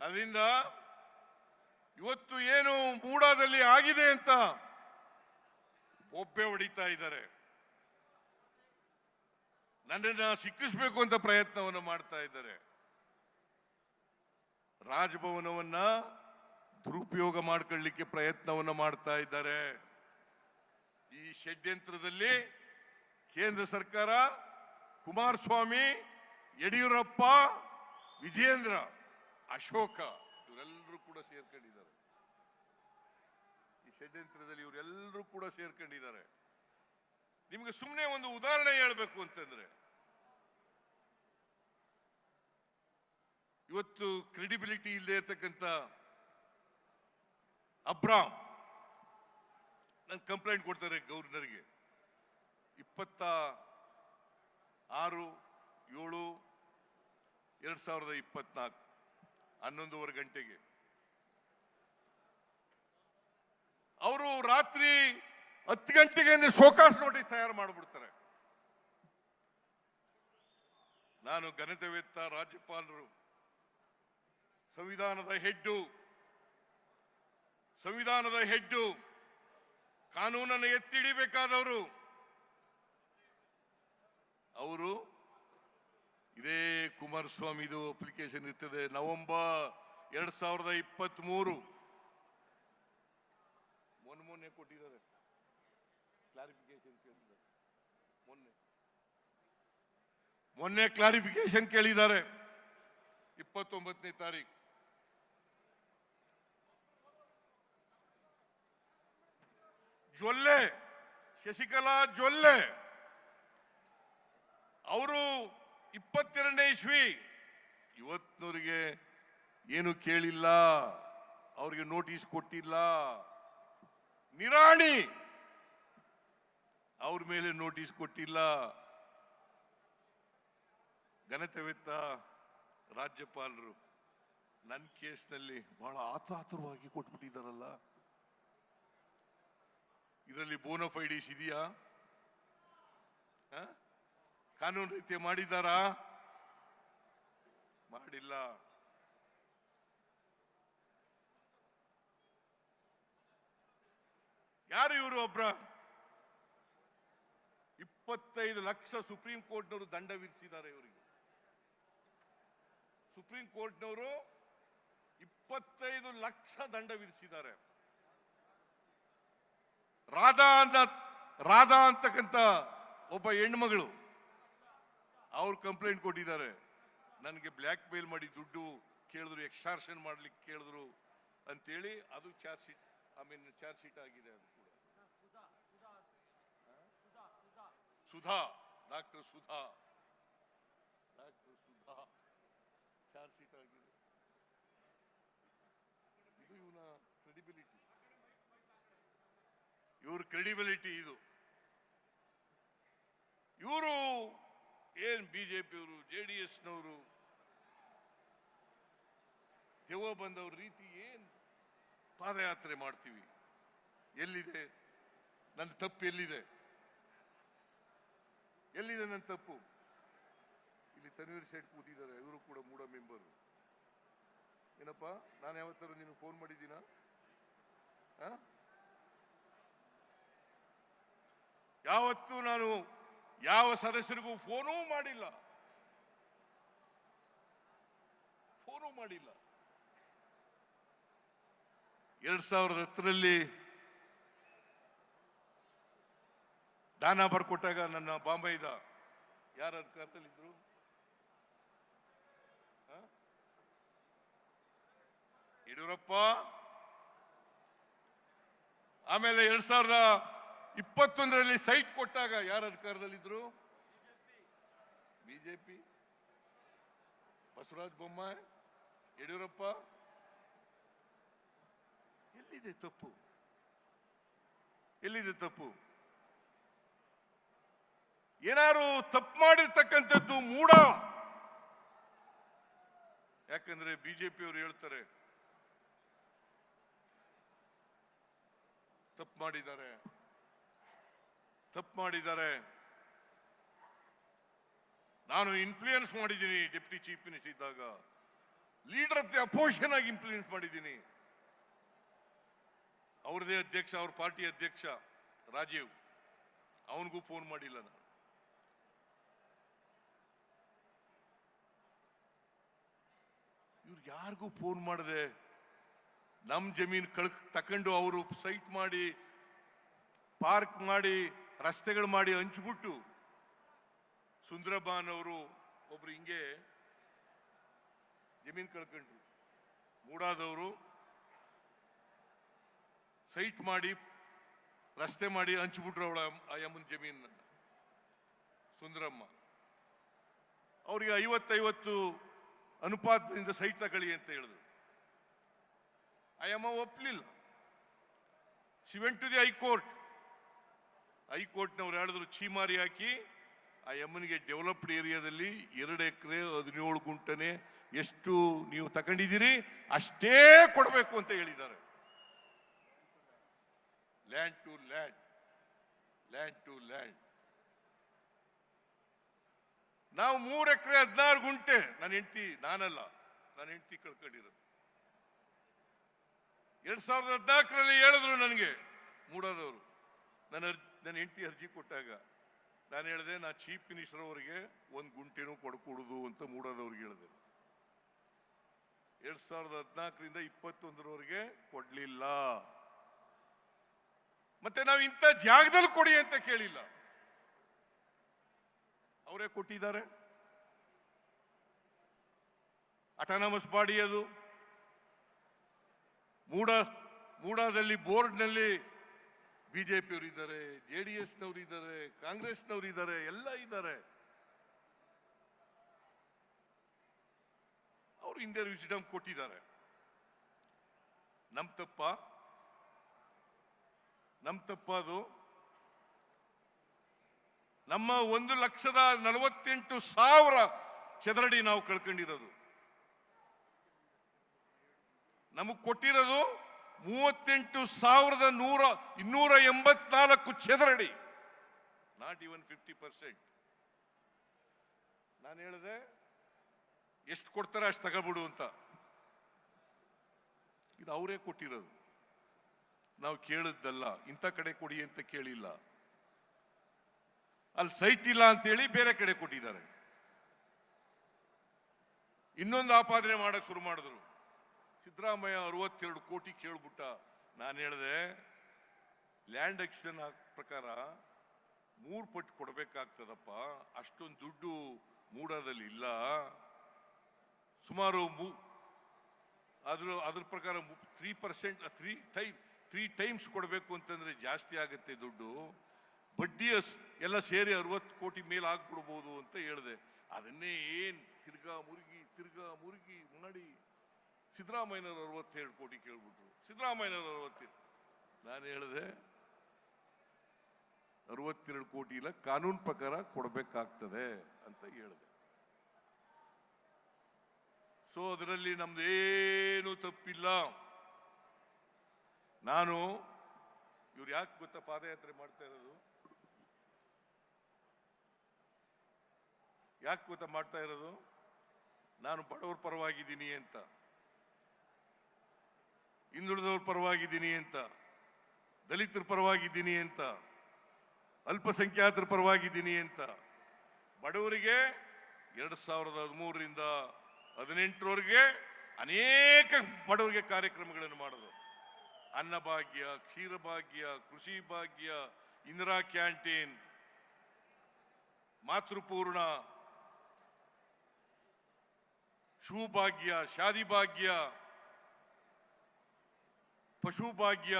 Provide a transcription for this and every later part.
ಅದರಿಂದ ಇವತ್ತು ಏನು ಮೂಡಾದಲ್ಲಿ ಆಗಿದೆ ಅಂತ ಒಬ್ಬೆ ಹೊಡಿತಾ ಇದ್ದಾರೆ. ನನ್ನನ್ನ ಸಿಕ್ಕಿಸ್ಬೇಕು ಅಂತ ಪ್ರಯತ್ನವನ್ನು ಮಾಡ್ತಾ ಇದ್ದಾರೆ. ರಾಜಭವನವನ್ನ ದುರುಪಯೋಗ ಮಾಡ್ಕೊಳ್ಳಿಕ್ಕೆ ಪ್ರಯತ್ನವನ್ನ ಮಾಡ್ತಾ ಇದ್ದಾರೆ. ಈ ಷಡ್ಯಂತ್ರದಲ್ಲಿ ಕೇಂದ್ರ ಸರ್ಕಾರ ಕುಮಾರಸ್ವಾಮಿ, ಯಡಿಯೂರಪ್ಪ ವಿಜೇಂದ್ರ ಅಶೋಕ, ಇವರೆಲ್ಲರೂ ಕೂಡ ಸೇರ್ಕೊಂಡಿದ್ದಾರೆ. ಈ ಷಡ್ಯಂತ್ರದಲ್ಲಿ ಇವರೆಲ್ಲರೂ ಕೂಡ ಸೇರ್ಕೊಂಡಿದ್ದಾರೆ. ನಿಮ್ಗೆ ಸುಮ್ಮನೆ ಒಂದು ಉದಾಹರಣೆ ಹೇಳ್ಬೇಕು ಅಂತಂದ್ರೆ, ಇವತ್ತು ಕ್ರೆಡಿಬಿಲಿಟಿ ಇಲ್ಲದೆ ಇರ್ತಕ್ಕಂಥ ಅಬ್ರಾಮ್, ನನ್ ಕಂಪ್ಲೇಂಟ್ ಕೊಡ್ತಾರೆ ಗವರ್ನರ್ಗೆ ಇಪ್ಪತ್ತ ಆರು ಏಳು, ಎರಡ್ ಸಾವಿರದ ಇಪ್ಪತ್ನಾಲ್ಕು. ಹನ್ನೊಂದುವರೆ ಗಂಟೆಗೆ. ಅವರು ರಾತ್ರಿ ಹತ್ತು ಗಂಟೆಗೆ ಶೋಕಾಸ್ ನೋಟಿಸ್ ತಯಾರು ಮಾಡಿಬಿಡ್ತಾರೆ. ನಾನು ಘನತೆವೆತ್ತ ರಾಜ್ಯಪಾಲರು, ಸಂವಿಧಾನದ ಹೆಡ್ಡು ಸಂವಿಧಾನದ ಹೆಡ್ಡು, ಕಾನೂನನ್ನು ಎತ್ತಿಡಿಬೇಕಾದವರು ಅವರು ಇದೇ ಕುಮಾರಸ್ವಾಮಿದು ಅಪ್ಲಿಕೇಶನ್ ಇರ್ತದೆ. ನವೆಂಬರ್ ಎರಡ್ ಸಾವಿರದ ಇಪ್ಪತ್ತ್ ಮೂರು ಮೊನ್ನೆ ಮೊನ್ನೆ ಕೊಟ್ಟಿದ್ದಾರೆ. ಕ್ಲಾರಿಫಿಕೇಶನ್ ಕೇಳಿದ್ದಾರೆ. ಮೊನ್ನೆ. ಮೊನ್ನೆ ಕ್ಲಾರಿಫಿಕೇಶನ್ ಕೇಳಿದ್ದಾರೆ. ಇಪ್ಪತ್ತೊಂಬತ್ತನೇ ತಾರೀಕು ಜೊಲ್ಲೆ, ಶಶಿಕಲಾ ಜೊಲ್ಲೆ. ಅವರು ಇಪ್ಪತ್ತೆರಡನೇ ಇಸ್ವಿ. ಇವತ್ತಿನವರಿಗೆ ಏನು ಕೇಳಿಲ್ಲ. ಅವರಿಗೆ ನೋಟಿಸ್ ಕೊಟ್ಟಿಲ್ಲ. ನಿರಾಣಿ. ಅವ್ರ ಮೇಲೆ ನೋಟಿಸ್ ಕೊಟ್ಟಿಲ್ಲ. ಘನತೆವೆತ್ತ ರಾಜ್ಯಪಾಲರು ನನ್ನ ಕೇಸ್ನಲ್ಲಿ ಬಹಳ ಆತಾತುರವಾಗಿ ಕೊಟ್ಬಿಟ್ಟಿದ್ದಾರಲ್ಲ. ಇದರಲ್ಲಿ ಬೋನಫೈಡೀಸ್ ಇದೆಯಾ? ಕಾನೂನು ರೀತಿ ಮಾಡಿದ್ದಾರಾ ಮಾಡಿಲ್ಲ. ಯಾರು ಇವರು ಒಬ್ರ? ಇಪ್ಪತ್ತೈದು ಲಕ್ಷ ಸುಪ್ರೀಂ ಕೋರ್ಟ್ನವರು ದಂಡ ವಿಧಿಸಿದ್ದಾರೆ ಇವರಿಗೆ. ಸುಪ್ರೀಂ ಕೋರ್ಟ್ನವರು ಇಪ್ಪತ್ತೈದು ಲಕ್ಷ ದಂಡ ವಿಧಿಸಿದ್ದಾರೆ. ರಾಧಾ ಅಂತ, ರಾಧಾ ಅಂತಕ್ಕಂಥ ಒಬ್ಬ ಹೆಣ್ಮಗಳು ಅವ್ರು ಕಂಪ್ಲೇಂಟ್ ಕೊಟ್ಟಿದ್ದಾರೆ. ನನಗೆ ಬ್ಲ್ಯಾಕ್ ಮೇಲ್ ಮಾಡಿ ದುಡ್ಡು ಕೇಳಿದ್ರು ಎಕ್ಸ್ಟಾರ್ಷನ್ ಮಾಡ್ಲಿಕ್ಕೆ ಕೇಳಿದ್ರು ಅಂತೇಳಿ ಅದು charge sheet I mean charge sheet ಆಗಿದೆ ಅದು ಕೂಡ. Sudha doctor Sudha. Doctor Sudha. Charge sheet ಆಗಿದೆ. ಇದು ಇವನ ಕ್ರೆಡಿಬಿಲಿಟಿ ಇವ್ರ ಕ್ರೆಡಿಬಿಲಿಟಿ ಇದು. ಇವರು ಏನ್ ಬಿ ಜೆ ಡಿ ಎಸ್ನವರು? ದೆವ್ವ ಬಂದವ್ರ ರೀತಿ ಏನು ಪಾದಯಾತ್ರೆ ಮಾಡ್ತೀವಿ? ಎಲ್ಲಿದೆ? ನನ್ನ ತಪ್ಪು ಎಲ್ಲಿದೆ? ಎಲ್ಲಿದೆ ನನ್ನ ತಪ್ಪು? ಇಲ್ಲಿ ತನ್ವೀರ್ ಸೇಠ್ ಕೂತಿದ್ದಾರೆ, ಇವರು ಕೂಡ ಮೂಡ ಮೆಂಬರ್. ಏನಪ್ಪ, ನಾನು ಯಾವತ್ತಾರು ನೀನು ಫೋನ್ ಮಾಡಿದ್ದೀನ? ಯಾವತ್ತೂ ನಾನು ಯಾವ ಸದಸ್ಯರಿಗೂ ಫೋನೂ ಮಾಡಿಲ್ಲ. ಫೋನೂ ಮಾಡಿಲ್ಲ. ಎರಡ್ ಸಾವಿರದ ಹತ್ತರಲ್ಲಿ ದಾನ ಬರ್ಕೊಟ್ಟಾಗ ನನ್ನ ಬಾಂಬೈದ ಯಾರ ಅಧಿಕಾರದಲ್ಲಿದ್ರು? ಯಡಿಯೂರಪ್ಪ? ಆಮೇಲೆ ಎರಡ್ ಸಾವಿರದ ಇಪ್ಪತ್ತೊಂದರಲ್ಲಿ ಸೈಟ್ ಕೊಟ್ಟಾಗ ಯಾರ ಅಧಿಕಾರದಲ್ಲಿದ್ರು? ಬಿಜೆಪಿ. ಬಸವರಾಜ ಬೊಮ್ಮಾಯಿ, ಯಡಿಯೂರಪ್ಪ. ಎಲ್ಲಿದೆ ತಪ್ಪು? ಎಲ್ಲಿದೆ ತಪ್ಪು? ಏನಾರು ತಪ್ಪು ಮಾಡಿರ್ತಕ್ಕಂಥದ್ದು ಮೂಡ? ಯಾಕಂದ್ರೆ ಬಿಜೆಪಿಯವರು ಹೇಳ್ತಾರೆ, ತಪ್ಪು ಮಾಡಿದ್ದಾರೆ. ತಪ್ಪು ಮಾಡಿದ್ದಾರೆ. ನಾನು ಇನ್ಫ್ಲೂಯೆನ್ಸ್ ಮಾಡಿದ್ದೀನಿ ಡೆಪ್ಟಿ ಚೀಫ್ ಮಿನಿಸ್ಟರ್ ಇದ್ದಾಗ. ಲೀಡರ್ ಆಫ್ ದಿ ಅಪೋಸಿಷನ್ ಆಗಿ ಇನ್ಫ್ಲೂಯೆನ್ಸ್ ಮಾಡಿದ್ದೀನಿ. ಅವ್ರದೇ ಅಧ್ಯಕ್ಷ, ಅವ್ರ ಪಾರ್ಟಿ ಅಧ್ಯಕ್ಷ ರಾಜೀವ್. ಅವನಿಗೂ ಫೋನ್ ಮಾಡಿಲ್ಲ ನಾನು. ಇವ್ರು ಯಾರಿಗೂ ಫೋನ್ ಮಾಡದೆ ನಮ್ಮ ಜಮೀನ್ ಕಳ್, ತಕೊಂಡು ಅವರು ಸೈಟ್ ಮಾಡಿ ಪಾರ್ಕ್ ಮಾಡಿ ರಸ್ತೆಗಳು ಮಾಡಿ ಹಂಚ್ಬಿಟ್ಟು ಸುಂದರಬಾನ್ ಅವರು ಒಬ್ರು ಹಿಂಗೆ ಜಮೀನ್ ಕಳ್ಕೊಂಡ್ರು. ಮೂಡಾದವರು ಸೈಟ್ ಮಾಡಿ ರಸ್ತೆ ಮಾಡಿ ಹಂಚ್ಬಿಟ್ರು ಅವಳ ಆ ಜಮೀನ್ ಸುಂದರಮ್ಮ. ಅವರಿಗೆ ಐವತ್ತೈವತ್ತು ಅನುಪಾತದಿಂದ ಸೈಟ್ ತಗೊಳ್ಳಿ ಅಂತ ಹೇಳಿದ್ರು. ಅಯ್ಯಮ್ಮ ಒಪ್ಲಿಲ್ಲ. She went to the high court ಹೈಕೋರ್ಟ್ನವ್ರು ಹೇಳಿದ್ರು ಚೀಮಾರಿ ಹಾಕಿ, ಆ ಯಮ್ಮನಿಗೆ ಡೆವಲಪ್ಡ್ ಏರಿಯಾದಲ್ಲಿ ಎರಡು ಎಕರೆ ಹದಿನೇಳು ಗುಂಟನೆ ಎಷ್ಟು ನೀವು ತಗೊಂಡಿದ್ದೀರಿ ಅಷ್ಟೇ ಕೊಡಬೇಕು ಅಂತ ಹೇಳಿದ್ದಾರೆ. Land to land land to land ನಾವು ಮೂರು ಎಕರೆ ಹದಿನಾರು ಗುಂಟೆ, ನನ್ನ ಹೆಂಡತಿ, ನಾನಲ್ಲ, ನನ್ನ ಹೆಂಡತಿ ಕಳ್ಕೊಂಡಿರೋದು. ಎರಡ್ ಸಾವಿರದ ಹದಿನಾಲ್ಕರಲ್ಲಿ ಹೇಳಿದ್ರು ನನಗೆ, ಮೂಡದವರು, ನನ್ನ ನನ್ನ ಹೆಂಡತಿ ಅರ್ಜಿ ಕೊಟ್ಟಾಗ, ನಾನು ಹೇಳಿದೆ, ನಾ ಚೀಫ್ ಮಿನಿಸ್ಟರ್ ಅವರಿಗೆ ಒಂದು ಗುಂಟೆನೂ ಕೊಡ್ಕೊಡುದು ಅಂತ ಮೂಡೋದವ್ರಿಗೆ ಹೇಳಿದೆ. ಎರಡ್ ಸಾವಿರದ ಹದಿನಾಲ್ಕರಿಂದ ಇಪ್ಪತ್ತೊಂದರವರೆಗೆ ಕೊಡಲಿಲ್ಲ. ಮತ್ತೆ ನಾವು ಇಂಥ ಜಾಗದಲ್ಲಿ ಕೊಡಿ ಅಂತ ಕೇಳಿಲ್ಲ. ಅವರೇ ಕೊಟ್ಟಿದ್ದಾರೆ. ಅಟಾನಮಸ್ ಬಾಡಿ ಅದು. ಮೂಡ, ಮೂಡಾದಲ್ಲಿ ಬೋರ್ಡ್ನಲ್ಲಿ ಬಿಜೆಪಿಯವರು ಇದ್ದಾರೆ ಜೆ ಡಿ ಇದ್ದಾರೆ ಕಾಂಗ್ರೆಸ್ನವರು ಇದ್ದಾರೆ ಎಲ್ಲ ಇದ್ದಾರೆ. ಅವರು ಹಿಂದೆ ವಿಸಿಡಮ್ ಕೊಟ್ಟಿದ್ದಾರೆ. ನಮ್ ತಪ್ಪ? ನಮ್ ತಪ್ಪ ಅದು? ನಮ್ಮ ಒಂದು ಲಕ್ಷದ ನಲವತ್ತೆಂಟು ಸಾವಿರ ಚದರಡಿ ನಾವು ಕಳ್ಕೊಂಡಿರೋದು. ನಮಗ್ ಕೊಟ್ಟಿರೋದು ಮೂವತ್ತೆಂಟು ಸಾವಿರದ ನೂರ, ಇನ್ನೂರ ಎಂಬತ್ನಾಲ್ಕು ಚದರಡಿ. ನಾಟ್ ಇವನ್ ಫಿಫ್ಟಿ ಪರ್ಸೆಂಟ್ ನಾನು ಹೇಳಿದೆ, ಎಷ್ಟು ಕೊಡ್ತಾರೆ ಅಷ್ಟು ತಗೋಬಿಡು ಅಂತ. ಇದು ಅವರೇ ಕೊಟ್ಟಿರೋದು. ನಾವು ಕೇಳಿದ್ದಲ್ಲ, ಇಂಥ ಕಡೆ ಕೊಡಿ ಅಂತ ಕೇಳಿಲ್ಲ. ಅಲ್ಲಿ ಸೈಟ್ ಇಲ್ಲ ಅಂತೇಳಿ ಬೇರೆ ಕಡೆ ಕೊಟ್ಟಿದ್ದಾರೆ. ಇನ್ನೊಂದು ಆಪಾದನೆ ಮಾಡಕ್ ಶುರು ಮಾಡಿದ್ರು. ಸಿದ್ದರಾಮಯ್ಯ ಅರವತ್ತೆರಡು ಕೋಟಿ ಕೇಳ್ಬಿಟ್ಟ. ನಾನು ಹೇಳಿದೆ ಲ್ಯಾಂಡ್ ಎಕ್ಸ್ಚೇಂಜ್ ಪ್ರಕಾರ ಮೂರು ಪಟ್ಟು ಕೊಡಬೇಕಾಗ್ತದಪ್ಪ. ಅಷ್ಟೊಂದು ದುಡ್ಡು ಮೂಡಾದಲ್ಲಿ ಇಲ್ಲ. ಸುಮಾರು ಮೂ, ಅದ್ರ ಅದ್ರ ಪ್ರಕಾರ three percent three time three times ಕೊಡಬೇಕು ಅಂತಂದ್ರೆ ಜಾಸ್ತಿ ಆಗುತ್ತೆ ದುಡ್ಡು. ಬಡ್ಡಿ ಎಲ್ಲ ಸೇರಿ ಅರವತ್ತು ಕೋಟಿ ಮೇಲೆ ಆಗ್ಬಿಡ್ಬೋದು ಅಂತ ಹೇಳಿದೆ. ಅದನ್ನೇ ಏನ್ ತಿರ್ಗಾ ಮುರುಗಿ ತಿರ್ಗಾ ಮುರುಗಿ ಮಾಡಿ ಸಿದ್ದರಾಮಯ್ಯನವರು ಅರವತ್ತೇಳು ಕೋಟಿ ಕೇಳ್ಬಿಟ್ರು. ಸಿದ್ದರಾಮಯ್ಯನವರು ಅರವತ್ತೇಳು. ನಾನು ಹೇಳಿದೆ, ಅರವತ್ತೆರಡು ಕೋಟಿ ಇಲ್ಲ, ಕಾನೂನು ಪ್ರಕಾರ ಕೊಡಬೇಕಾಗ್ತದೆ ಅಂತ ಹೇಳಿದೆ. ಸೊ ಅದರಲ್ಲಿ ನಮ್ದೇನು ತಪ್ಪಿಲ್ಲ. ನಾನು, ಇವ್ರು ಯಾಕೆ ಗೊತ್ತಾ ಪಾದಯಾತ್ರೆ ಮಾಡ್ತಾ ಇರೋದು? ಯಾಕೆ ಗೊತ್ತಾ ಮಾಡ್ತಾ ಇರೋದು? ನಾನು ಬಡವರ ಪರವಾಗಿದ್ದೀನಿ ಅಂತ. ಹಿಂದುಳಿದವ್ರ ಪರವಾಗಿದ್ದೀನಿ ಅಂತ, ದಲಿತರ ಪರವಾಗಿದ್ದೀನಿ ಅಂತ, ಅಲ್ಪಸಂಖ್ಯಾತರ ಪರವಾಗಿದ್ದೀನಿ ಅಂತ, ಬಡವರಿಗೆ ಎರಡ್ ಸಾವಿರದ ಹದಿಮೂರರಿಂದ ಹದಿನೆಂಟರವರೆಗೆ ಅನೇಕ ಬಡವರಿಗೆ ಕಾರ್ಯಕ್ರಮಗಳನ್ನು ಮಾಡೋದು. ಅನ್ನಭಾಗ್ಯ, ಕ್ಷೀರಭಾಗ್ಯ, ಕೃಷಿ ಭಾಗ್ಯ, ಇಂದಿರಾ ಕ್ಯಾಂಟೀನ್, ಮಾತೃಪೂರ್ಣ ಶೂಭಾಗ್ಯ ಶಾದಿ ಭಾಗ್ಯ ಪಶು ಭಾಗ್ಯ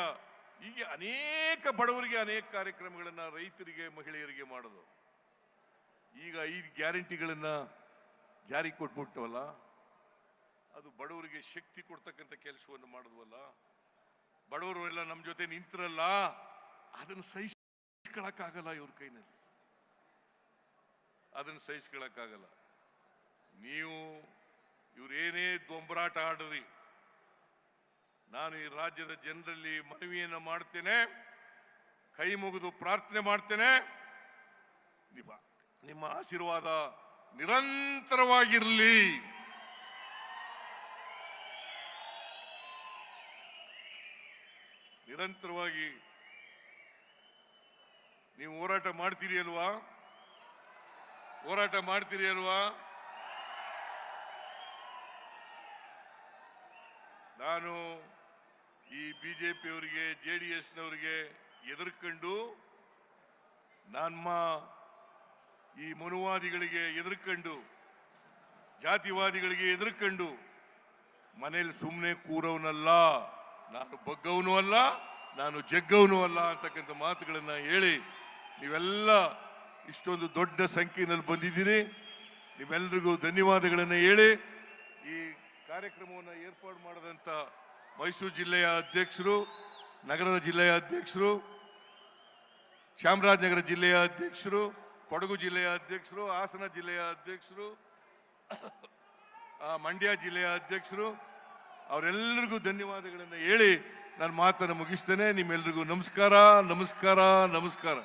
ಹೀಗೆ ಅನೇಕ ಬಡವರಿಗೆ ಅನೇಕ ಕಾರ್ಯಕ್ರಮಗಳನ್ನ ರೈತರಿಗೆ, ಮಹಿಳೆಯರಿಗೆ ಮಾಡೋದು. ಈಗ ಐದು ಗ್ಯಾರಂಟಿಗಳನ್ನ ಜಾರಿ ಕೊಟ್ಬಿಟ್ಟವಲ್ಲ, ಅದು ಬಡವರಿಗೆ ಶಕ್ತಿ ಕೊಡ್ತಕ್ಕಂಥ ಕೆಲಸವನ್ನು ಮಾಡಿದ್ವಲ್ಲ ಬಡವರು ಎಲ್ಲ ನಮ್ಮ ಜೊತೆ ನಿಂತಿರಲ್ಲ, ಅದನ್ನು ಸಹಿಸ್ಕೊಳಕ್ಕಾಗಲ್ಲ ಇವ್ರ ಕೈನಲ್ಲಿ. ಅದನ್ನು ಸಹಿಸ್ಕೊಳಕ್ಕಾಗಲ್ಲ. ನೀವು ಇವ್ರೇನೇ ದೊಂಬರಾಟ ನಾನು ಈ ರಾಜ್ಯದ ಜನರಲ್ಲಿ ಮನವಿಯನ್ನು ಮಾಡ್ತೇನೆ. ಕೈ ಮುಗಿದು ಪ್ರಾರ್ಥನೆ ಮಾಡ್ತೇನೆ. ನಿಮ್ಮ ನಿಮ್ಮ ಆಶೀರ್ವಾದ ನಿರಂತರವಾಗಿರಲಿ. ನಿರಂತರವಾಗಿ ನೀವು ಹೋರಾಟ ಮಾಡ್ತೀರಿ ಅಲ್ವಾ? ಹೋರಾಟ ಮಾಡ್ತೀರಿ ಅಲ್ವಾ? ನಾನು ಈ ಬಿ ಜೆ ಡಿ ಎಸ್ನವರಿಗೆ ಎದುರ್ಕೊಂಡು ನಮ್ಮ ಈ ಮನುವಾದಿಗಳಿಗೆ ಎದುರ್ಕೊಂಡು, ಜಾತಿವಾದಿಗಳಿಗೆ ಎದುರ್ಕೊಂಡು, ಮನೇಲಿ ಸುಮ್ಮನೆ ಕೂರವನಲ್ಲ, ನಾನು ಬಗ್ಗವನು ಅಲ್ಲ, ನಾನು ಜಗ್ಗವನು ಅಲ್ಲ ಅಂತಕ್ಕಂಥ ಮಾತುಗಳನ್ನು ಹೇಳಿ ನೀವೆಲ್ಲ ಇಷ್ಟೊಂದು ದೊಡ್ಡ ಸಂಖ್ಯೆಯಲ್ಲಿ ಬಂದಿದ್ದೀರಿ. ನಿಮ್ಮೆಲ್ಲರಿಗೂ ಧನ್ಯವಾದಗಳನ್ನು ಹೇಳಿ ಈ ಕಾರ್ಯಕ್ರಮವನ್ನು ಏರ್ಪಾಡು ಮಾಡಿದಂಥ ಮೈಸೂರು ಜಿಲ್ಲೆಯ ಅಧ್ಯಕ್ಷರು, ನಗರದ ಜಿಲ್ಲೆಯ ಅಧ್ಯಕ್ಷರು, ಚಾಮರಾಜನಗರ ಜಿಲ್ಲೆಯ ಅಧ್ಯಕ್ಷರು, ಕೊಡಗು ಜಿಲ್ಲೆಯ ಅಧ್ಯಕ್ಷರು, ಹಾಸನ ಜಿಲ್ಲೆಯ ಅಧ್ಯಕ್ಷರು ಮಂಡ್ಯ ಜಿಲ್ಲೆಯ ಅಧ್ಯಕ್ಷರು, ಅವರೆಲ್ಲರಿಗೂ ಧನ್ಯವಾದಗಳನ್ನು ಹೇಳಿ ನಾನು ಮಾತನ್ನು ಮುಗಿಸ್ತೇನೆ. ನಿಮ್ಮೆಲ್ರಿಗೂ ನಮಸ್ಕಾರ ನಮಸ್ಕಾರ ನಮಸ್ಕಾರ.